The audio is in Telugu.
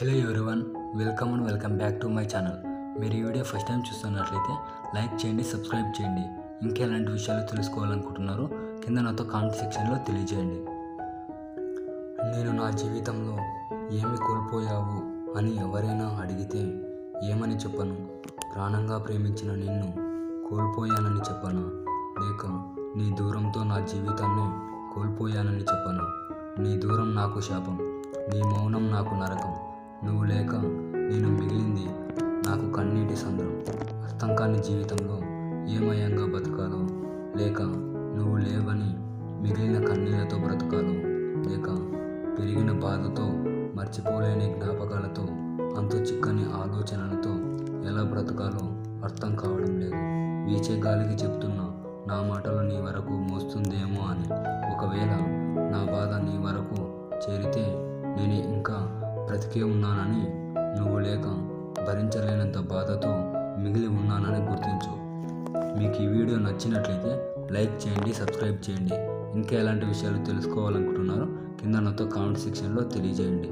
Hello everyone welcome and welcome back to my channel మీరు ఈ వీడియో ఫస్ట్ టైం చూస్తున్నట్లయితే లైక్ చేయండి సబ్స్క్రైబ్ చేయండి. ఇంకా ఎలాంటి విషయాలు తెలుసుకోవాలనుకుంటున్నారో కింద నాతో కామెంట్ సెక్షన్లో తెలియజేయండి. నేను నా జీవితంలో ఏమి కోల్పోయావు అని ఎవరైనా అడిగితే ఏమని చెప్పను? ప్రాణంగా ప్రేమించిన నిన్ను కోల్పోయానని చెప్పను? లేక నీ దూరంతో నా జీవితాన్ని కోల్పోయానని చెప్పను? నీ దూరం నాకు శాపం నీ మౌనం నాకు నరకం. నువ్వు లేక నేను మిగిలింది నాకు కన్నీటి సంద్రం. అర్థం కాని జీవితంలో ఏమయంగా బతకాలో? లేక నువ్వు లేవని మిగిలిన కన్నీళ్ళతో బ్రతకాలో? లేక పెరిగిన బాధతో మర్చిపోలేని జ్ఞాపకాలతో అంతు చిక్కని ఆలోచనలతో ఎలా బ్రతకాలో అర్థం కావడం లేదు. వీచే గాలికి చెప్తున్నా నా మాటలు నీ వరకు మోస్తుందేమో అని. ఒకవేళ నా బాధ నీ వరకు చేరితే నేను ఇంకా బ్రతికే ఉన్నానని నువ్వు లేక భరించలేనంత బాధతో మిగిలి ఉన్నానని గుర్తించు. మీకు ఈ వీడియో నచ్చినట్లయితే లైక్ చేయండి సబ్స్క్రైబ్ చేయండి. ఇంకా ఎలాంటి విషయాలు తెలుసుకోవాలనుకుంటున్నారో కింద నాతో కామెంట్ సెక్షన్లో తెలియజేయండి.